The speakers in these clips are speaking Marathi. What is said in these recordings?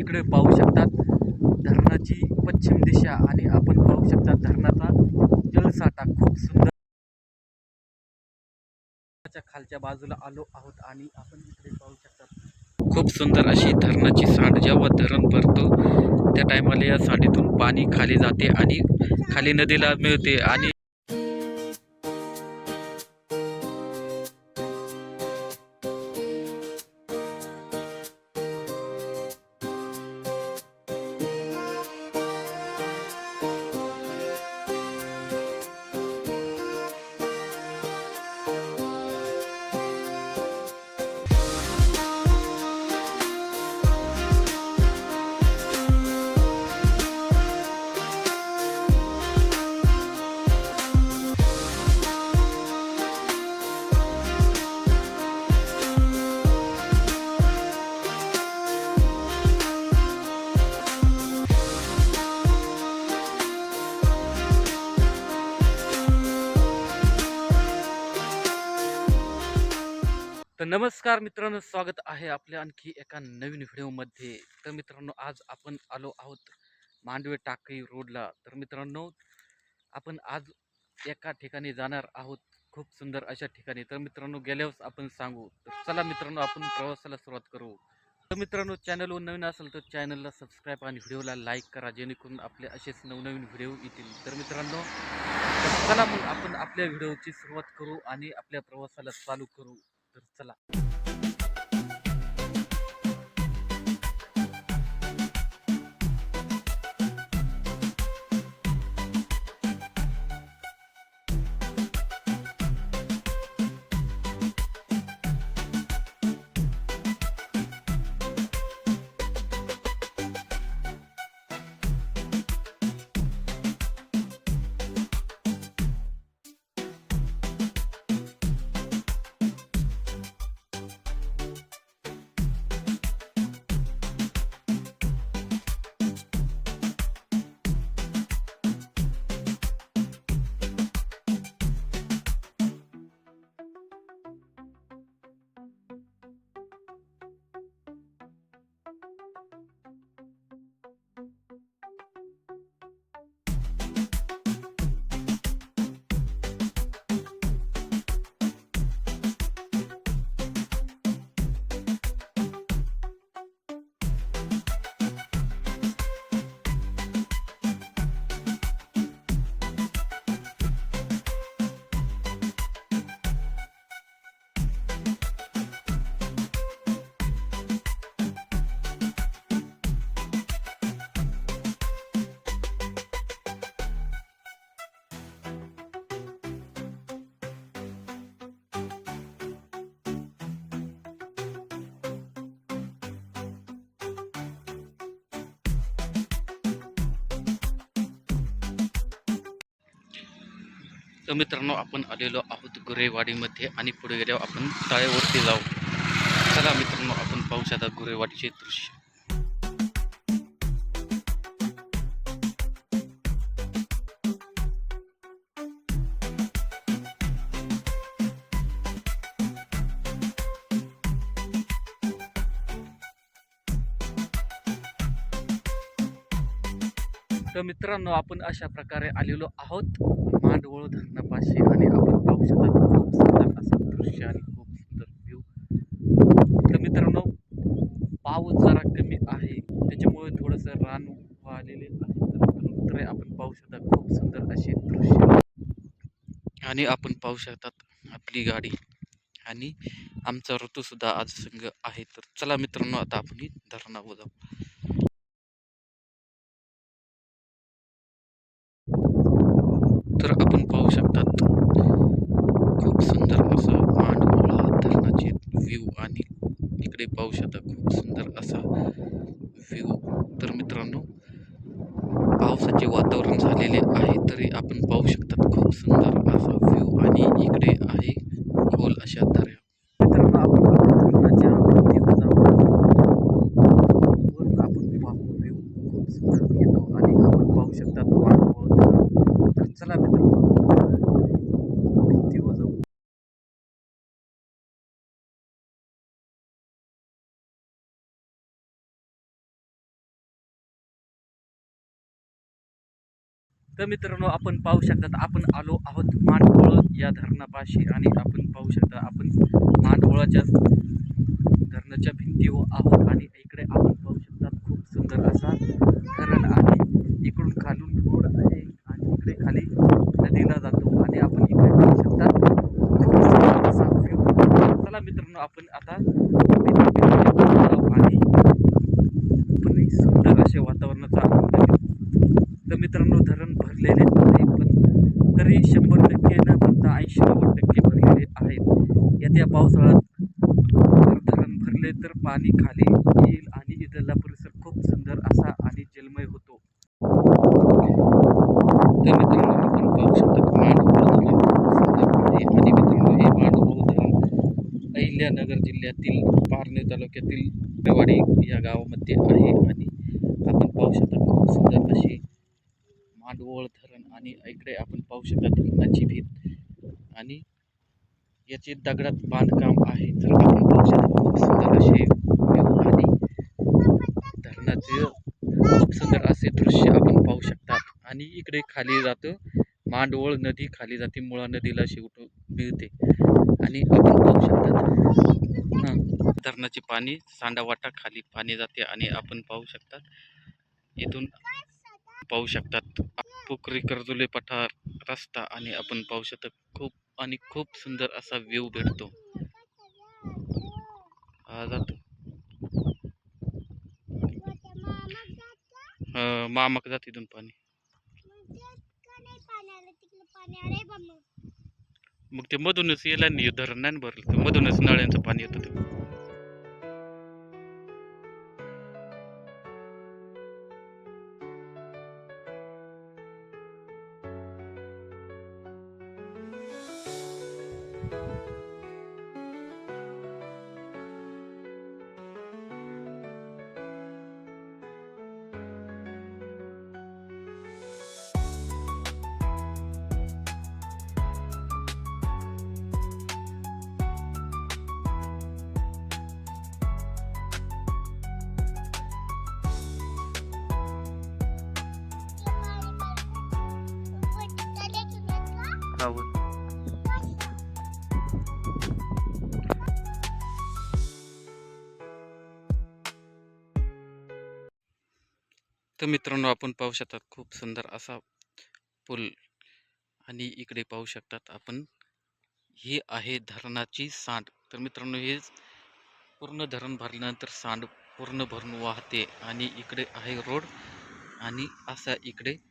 इकडे पाहू शकतात धरणाची पश्चिम दिशा आणि आपण पाहू शकता धरणाचा जलसाठा. खूप सुंदर. खालच्या बाजूला आलो आहोत आणि आपण इकडे पाहू शकतात. खूप सुंदर अशी धरणाची सांड जेव्हा धरण भरतो त्या टायमाला या सांडीतून पाणी खाली जाते आणि खाली नदीला मिळते आणि नमस्कार मित्रांनो स्वागत आहे आपल्या आणखी एका नवीन व्हिडिओमध्ये. तर मित्रांनो आज आपण आलो आहोत मांडवे टाकळी रोडला. तर मित्रांनो आपण आज एका ठिकाणी जाणार आहोत खूप सुंदर अशा ठिकाणी. तर मित्रांनो गेल्यावर आपण सांगू. तर चला मित्रांनो आपण प्रवासाला सुरुवात करू. तर मित्रांनो चॅनलवर नवीन असेल तर चॅनलला सबस्क्राईब आणि व्हिडिओला लाईक करा जेणेकरून आपले असेच नवनवीन व्हिडिओ येतील. तर मित्रांनो चला मग आपण आपल्या व्हिडिओची सुरुवात करू आणि आपल्या प्रवासाला चालू करू. तर चला. तर मित्रांनो आपण आलेलो आहोत गुरेवाडीमध्ये आणि पुढे गेल्यावर आपण तळ्यावरती जाऊ. चला मित्रांनो आपण पाहू शकता गुरेवाडीचे दृश्य. तर मित्रांनो आपण अशा प्रकारे आलेलो आहोत. मांडवळ धरणापाशी आणि आपण पाहू शकता खूप सुंदर असं दृश्य आणि खूप सुंदर व्ह्यू तर मित्रांनो पाऊस जरा कमी आहे. त्याच्यामुळे थोडंसं रान वाळलेले आहे. तर आपण पाहू शकता खूप सुंदर असे दृश्य. आणि आपण पाहू शकतात आपली गाडी. आणि आमचा ऋतूसुद्धा आज संघ आहे. तर चला मित्रांनो आता आपण धरणावर जाऊ. तर आपण पाहू शकतात. खूप सुंदर असं मांडवळा धरणाचे व्ह्यू आणि इकडे पाहू शकता खूप सुंदर असा व्ह्यू तर मित्रांनो पावसाचे वातावरण झालेले आहे तरी आपण पाहू शकतात खूप सुंदर असा व्ह्यू आणि इकडे आहे खोल अशा दर्या मित्रांनो आपण धरणाच्या वरती जाऊ वरून आपण पाहू व्ह्यू खूप सुंदर येतो आणि आपण पाहू शकतात मांडवळ धरण तर चला मित्रांनो भिंतीवर जाऊ तर मित्रांनो आपण पाहू शकतात आपण आलो आहोत मांडवळ या धरणापाशी आणि आपण पाहू शकता आपण मांडवळाच्या धरणाच्या भिंतीवर आहोत आणि इकडे आपण पाहू शकतात खूप सुंदर असा धरण आहे. इकडून खालून रोड आहे आणि इकडे खाली नदीला जातो आणि आपण इकडे पाहू शकतात चला मित्रांनो आपण आता आणि सुंदर असे वातावरणाचा आनंद घेऊ. तर मित्रांनो धरण भरलेले आहे पण तरी शंभर टक्के न भरता ऐंशी नव्वद टक्के भरलेले आहेत. येत्या पावसाळ्यात जर धरण भरले तर पाणी खाली येईल आणि इथला परिसर खूप सुंदर असा आणि जलमय होतो. तर मित्रांनो आपण पाहू शकता मांडवळ धरण सुंदर आहे. आणि मित्रांनो हे मांडवळ धरण अहिल्यानगर जिल्ह्यातील पारणे तालुक्यातील रेवाडी या गावामध्ये आहे आणि आपण पाहू शकता खूप सुंदर अशी मांडवळ धरण आणि इकडे आपण पाहू शकता धरणाची भीत आणि याचे दगडात बांधकाम आहे. तर आपण बघू शकतो खूप सुंदर असे आणि धरणाचे खूप सुंदर असे दृश्य आपण पाहू शकता. आणि इकडे खाली जातं मांडवळ नदी खाली जाते मुळा नदीला शेवट मिळते. आणि आपण पाहू शकतात धरणाचे पाणी सांडावाटा खाली पाणी जाते आणि आपण पाहू शकतात इथून पाहू शकतात पोखरी कर्जुले पठार रस्ता आणि आपण पाहू शकतो खूप आणि खूप सुंदर असा व्ह्यू भेटतो. हा जातो. मामाक जात इथून पाणी. मग ते मधूनच येला नाही धरण नाही भरलं. ते मधूनच नळ्यांचं पाणी येतं ते. तर मित्रांनो आपण पाहू शकतात खूप सुंदर असा पूल आणि इकडे पाहू शकतात आपण. ही आहे धरणाची सांड. तर मित्रांनो हे पूर्ण धरण भरल्यानंतर सांड पूर्ण भरून वाहते आणि इकडे आहे रोड आणि असा इकडे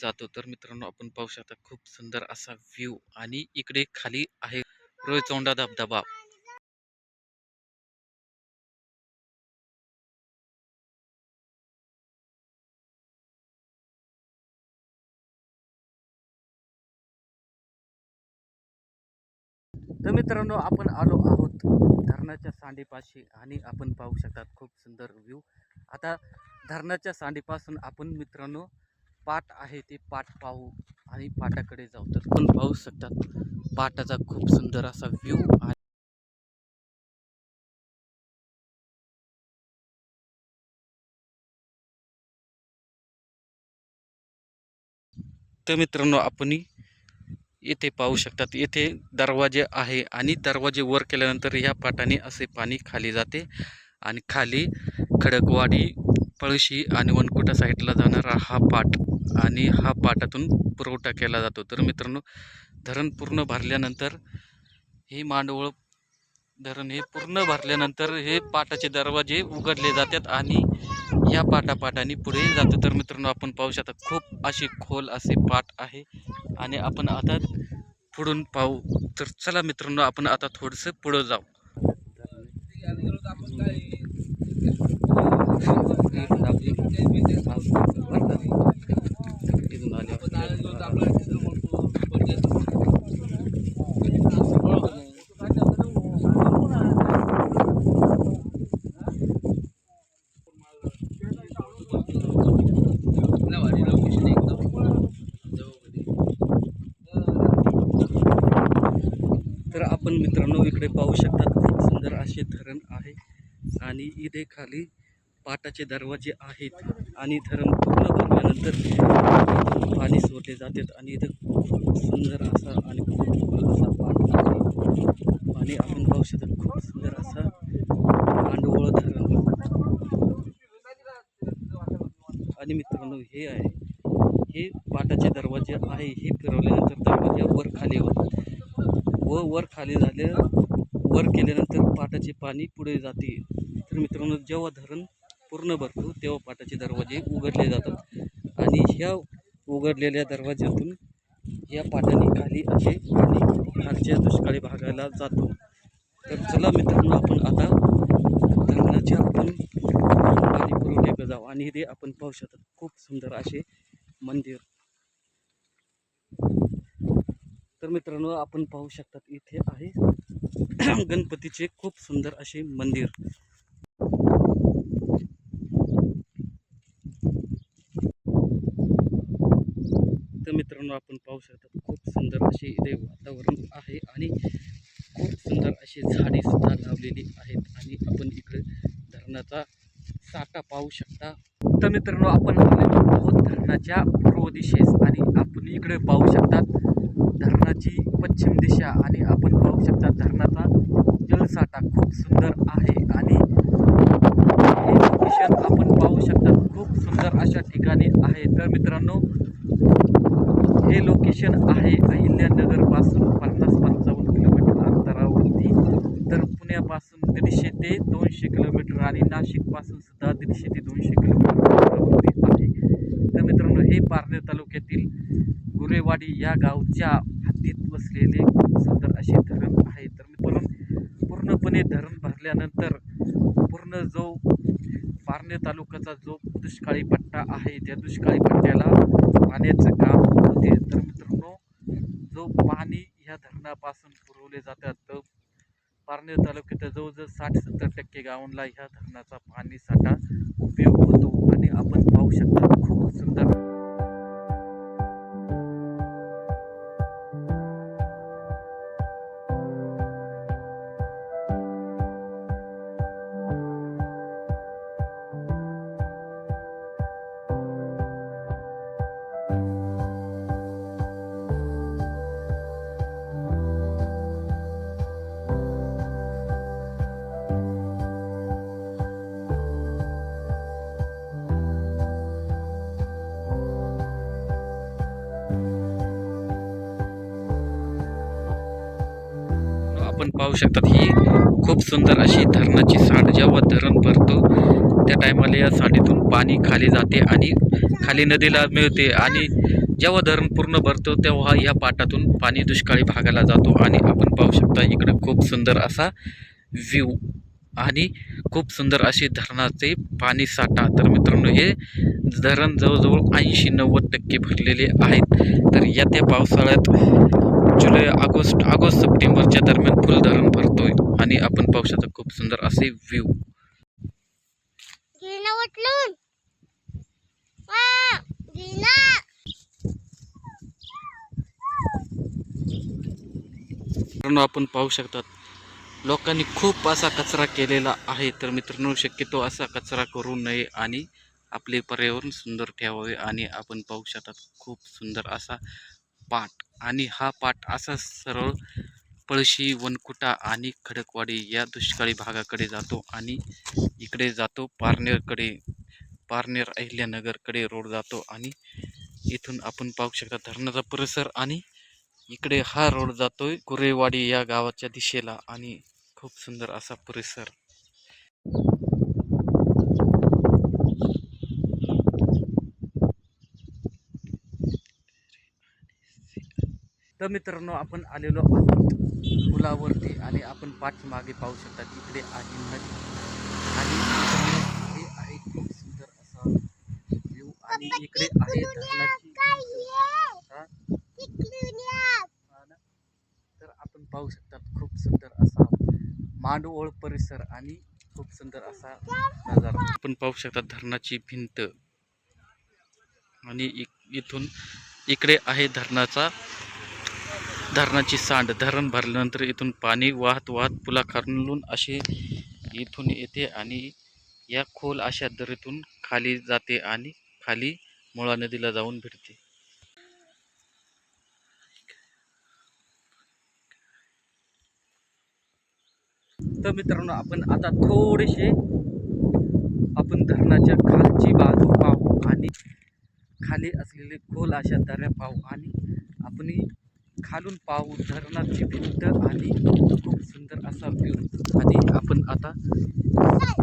जातो. तर मित्रांनो आपण पाहू शकता खूप सुंदर असा व्ह्यू आणि इकडे खाली आहे रोयचोंडा धबधबा. तर मित्रांनो आपण आलो आहोत धरणाच्या सांडीपाशी आणि आपण पाहू शकतात खूप सुंदर व्ह्यू. आता धरणाच्या सांडीपासून आपण मित्रांनो पाट आहे ते पाट पाहू आणि पाटाकडे जाऊ. तर पण पाहू शकतात. पाटाचा खूप सुंदर असा व्ह्यू आणि तर मित्रांनो आपण येथे पाहू शकतात. येथे दरवाजे आहे आणि दरवाजे वर केल्यानंतर ह्या पाटाने असे पाणी खाली जाते आणि खाली खडकवाडी पळशी आणि वनकुटा साईडला जाणारा हा पाट आणि हा पाटातून पुरवठा केला जातो. तर मित्रांनो धरण पूर्ण भरल्यानंतर हे मांडवळ धरण हे पूर्ण भरल्यानंतर हे पाटाचे दरवाजे उघडले जातात आणि या पाटापाटाने पुढे जातो. तर मित्रांनो आपण पाहू शकता खूप असे खोल असे पाट आहे आणि आपण आता पुढून पाहू. तर चला मित्रांनो आपण आता थोडंसं पुढं जाऊ. तिथून आले तर आपण मित्रांनो इकडे पाहू शकतात खूप सुंदर असे धरण आहे. आणि इथे खाली पाटाचे दरवाजे आहेत आणि धरण पूर्ण भरल्यानंतर पाणी सोडले जातात आणि इथं खूप सुंदर असा आणि खूप असा पाट आहे. पाणी आपण पाहू शकतो खूप सुंदर असा मांडवळ धरण. आणि मित्रांनो हे आहे. हे पाटाचे दरवाजे आहे. हे फिरवल्यानंतर दरवाजा वर खाली होतात. व वर खाली झाले वर केल्यानंतर पाटाचे पाणी पुढे जाते. तर मित्रांनो जेव्हा धरण पूर्ण भरतो तेव्हा पाटाचे दरवाजे उघडले जातात. आणि ह्या उघडलेल्या दरवाज्यातून या पाटाने खाली असे पाणी खालच्या दुष्काळी भागाला जातो. तर चला मित्रांनो आपण आता धरणाच्या आपण पाणी पुरवठ्याकडे जाऊ आणि ते आपण पाहू शकतात खूप सुंदर असे मंदिर. तर मित्रांनो आपण पाहू शकतात इथे आहे गणपतीचे खूप सुंदर असे मंदिर. तर मित्रांनो आपण पाहू शकता खूप सुंदर असे इथे वातावरण आहे आणि खूप सुंदर अशी झाडे सुद्धा लावलेली आहेत आणि आपण इकडे धरणाचा साठा पाहू शकता. तर मित्रांनो आपण आहोत धरणाच्या पूर्व दिशेस आणि आपण इकडे पाहू शकतात धरणाची पश्चिम दिशा आणि आपण पाहू शकता धरणाचा जलसाठा खूप सुंदर आहे आणि हे लोकेशन आपण पाहू शकता खूप सुंदर अशा ठिकाणी आहे तर मित्रांनो हे लोकेशन आहे अहिल्यानगरपासून पन्नास पंचावन्न किलोमीटर अंतरावरती तर पुण्यापासून दीडशे ते दोनशे किलोमीटर आणि नाशिकपासून सुद्धा दीडशे ते दोनशे किलोमीटर आहे. तर मित्रांनो हे पारनेर तालुक्यातील गुरेवाडी या गावच्या हद्दीत वसलेले खूप सुंदर असे धरण आहे. तर मित्रांनो पूर्णपणे धरण भरल्यानंतर पूर्ण जो पारनेर तालुक्याचा जो दुष्काळी पट्टा आहे त्या दुष्काळी पट्ट्याला पाण्याचं काम होते. तर मित्रांनो जो पाणी ह्या धरणापासून पुरवले जातात पारनेर तालुक्यात जवळजवळ साठ सत्तर टक्के गावांना ह्या धरणाचा पाणी साठा उपयोग होतो आणि आपण पाहू शकता पाहू शकतात. ही खूप सुंदर अशी धरणाची सांड जेव्हा धरण भरतो त्या टायमाला या सांडीतून पाणी खाली जाते आणि खाली नदीला मिळते. आणि जेव्हा धरण पूर्ण भरतो तेव्हा या पाटातून पाणी दुष्काळी भागाला जातो आणि आपण पाहू शकता इकडे खूप सुंदर असा व्ह्यू आणि खूप सुंदर असे धरणाचे पाणी साठा. तर मित्रांनो हे धरण जवळजवळ ऐंशी नव्वद टक्के भरलेले आहेत. तर या त्या पावसाळ्यात जुलै ऑगस्ट ऑगस्ट सप्टेंबरच्या दरम्यान फुल धरण भरतोय आणि आपण पाहू शकता खूप सुंदर असे व्ह्यू मित्रांनो आपण पाहू शकतात लोकांनी खूप असा कचरा केलेला आहे. तर मित्रांनो शक्यतो असा कचरा करू नये आणि आपले पर्यावरण सुंदर ठेवावे आणि आपण पाहू शकतात खूप सुंदर असा पाट आणि हा पाट असा सरळ पळशी वनकुटा आणि खडकवाडी या दुष्काळी भागाकडे जातो आणि इकडे जातो. पारनेरकडे पारनेर अहिल्यानगरकडे रोड जातो आणि इथून आपण पाहू शकता धरणाचा परिसर आणि इकडे हा रोड जातोय कुरेवाडी या गावाच्या दिशेला आणि खूप सुंदर असा परिसर. तर मित्रांनो आपण आलेलो आहोत पुलावरती आणि आपण पाठीमागे पाहू शकता इकडे आहे नदी. आणि हे आहे खूप सुंदर असा व्ह्यू आणि इकडे आहे? तर आपण पाहू शकतात खूप सुंदर असा मांडवळ परिसर आणि खूप सुंदर असा नजारा. आपण पाहू शकतात धरणाची भिंत. आणि इथून इकडे आहे धरणाचा धरणाची सांड धरण भरल्यानंतर इथून पाणी वाहत वाहत पुलाखालून असे इथून येते आणि या खोल अशा दरीतून खाली जाते आणि खाली मुळा नदीला जाऊन भेटते तर मित्रांनो आपण आता थोडेसे आपण धरणाच्या खालची बाजू पाहू आणि खाली असलेले खोल अशा दऱ्या पाहू आणि आपण खालून पाहू धरणाची भिंत आणि खूप सुंदर असा व्ह्यू आणि आपण आता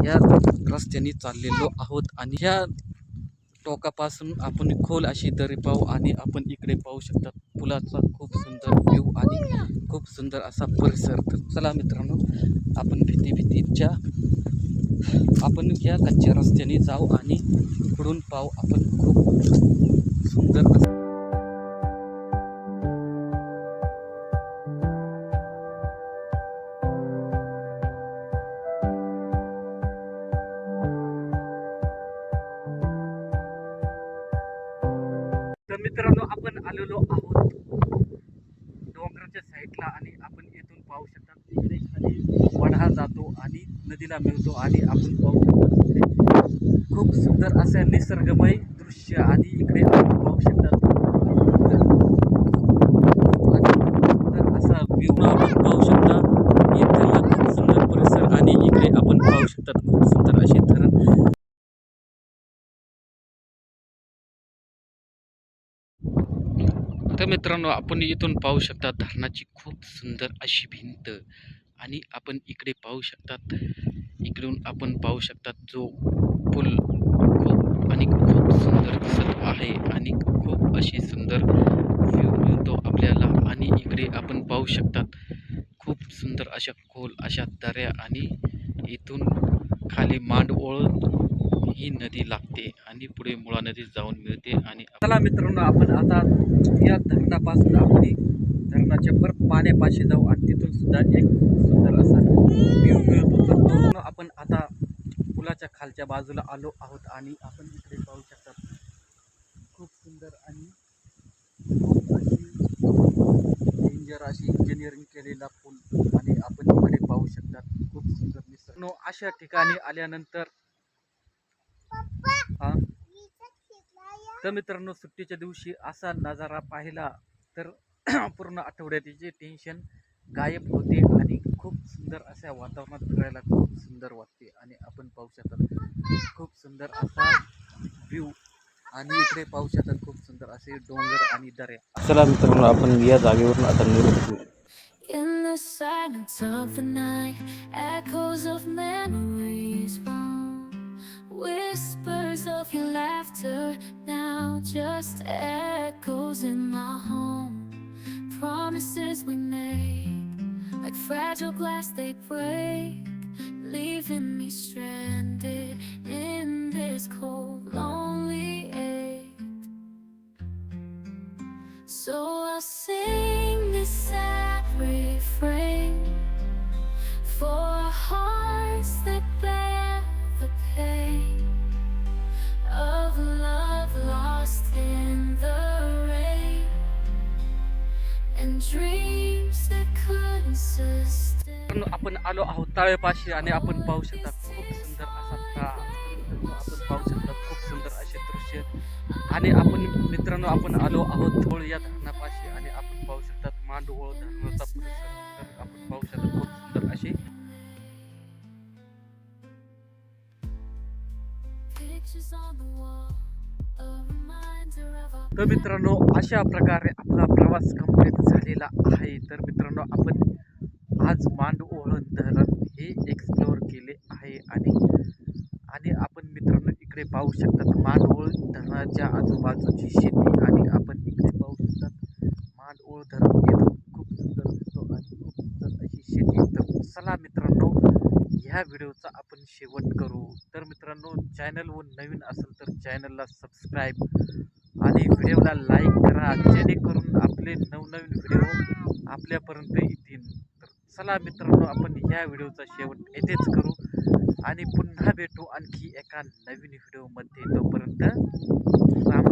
या रस्त्याने चाललेलो आहोत आणि ह्या टोकापासून आपण खोल अशी दरी पाहू आणि आपण इकडे पाहू शकतात पुलाचा खूप सुंदर व्ह्यू आणि खूप सुंदर असा परिसर. तर चला मित्रांनो आपण भीती भीतीच्या आपण या कच्च्या रस्त्याने जाऊ आणि पुढून पाहू आपण खूप सुंदर असं आपण आलेलो आहोत डोंगराच्या साईडला आणि आपण येथून पाहू शकता तिकडे खाली वढा जातो आणि नदीला मिळतो आणि आपण पाहू शकतो खूप सुंदर असं निसर्गमय दृश्य आणि इकडे आपण पाहू शकता सुंदर असा व्ह्यू आपण पाहू शकता इथला खूप सुंदर परिसर आणि इकडे आपण पाहू शकता खूप सुंदर असे धरण तर मित्रांनो आपण इथून पाहू शकता धरणाची खूप सुंदर अशी भिंत आणि आपण इकडे पाहू शकतात इकडून आपण पाहू शकतात जो पूल खूप आणि खूप सुंदर दिसत आहे आणि खूप अशी सुंदर व्ह्यू मिळतो आपल्याला आणि इकडे आपण पाहू शकतात खूप सुंदर अशा खोल अशा दऱ्या आणि इथून खाली मांडओळ ही नदी लागते आणि पुढे मुळा नदीत जाऊन मिळते आणि चला मित्रांनो आपण आता या धरणापासून आपण धरणाच्या परत पाण्यापाशी जाऊ आणि तिथून सुद्धा एक सुंदर असा व्ह्यू मिळतो. तर तो आपण आता पुलाच्या खालच्या बाजूला आलो आहोत आणि आपण इकडे पाहू शकतात खूप सुंदर आणि खूप अशी डेंजर अशी इंजिनिअरिंग केलेला पूल आणि आपण इकडे पाहू शकतात खूप सुंदर निसर्ग अशा ठिकाणी आल्यानंतर हा? तर मित्रांनो सुट्टीच्या दिवशी असा नजारा पाहिला तर पूर्ण आठवड्याचे टेन्शन गायब होते आणि खूप सुंदर अशा वातावरणात फिरायला खूप सुंदर वाटते आणि आपण पाहू शकतात खूप सुंदर असा व्ह्यू आणि इकडे पाहू शकतात खूप सुंदर असे डोंगर आणि दऱ्या. चला मित्रांनो आपण या जागेवरून आता निरोप In the silence of the night, echoes of memories echoes in my home. Promises we made, like fragile glass, they break, leaving me stranded मित्रांनो, आपण आलो आहोत तळेपाशी आणि आपण पाहू शकता खूप सुंदर असा तळा. आपण पाहू शकता खूप सुंदर असे दृश्य. आणि आपण मित्रांनो आपण आलो आहोत धोळ या धरणापाशी आणि आपण पाहू शकतात मांडवळ धरणाचा परिसर. आपण पाहू शकता खूप सुंदर असे तर मित्रांनो अशा प्रकारे आपला प्रवास कंप्लीट झालेला आहे. तर मित्रांनो आपण आज मांडओळण धरण हे एक्सप्लोअर केले आहे आणि आणि आपण मित्रांनो इकडे पाहू शकतात मांडओळ धरणाच्या आजूबाजूची शेती आणि आपण इकडे पाहू शकतात मांडओळ धरण येथून खूप सुंदर दिसतो आणि खूप सुंदर अशी शेती तर चला मित्रांनो ह्या व्हिडिओचा आपण शेवट करू. तर मित्रांनो चॅनलवर नवीन असेल तर चॅनलला सबस्क्राईब आणि व्हिडिओला लाईक करा जेणेकरून आपले नवनवीन व्हिडिओ आपल्यापर्यंत येतील. चला मित्रांनो आपण ह्या व्हिडिओचा शेवट येथेच करू आणि पुन्हा भेटू आणखी एका नवीन व्हिडिओमध्ये. तोपर्यंत राम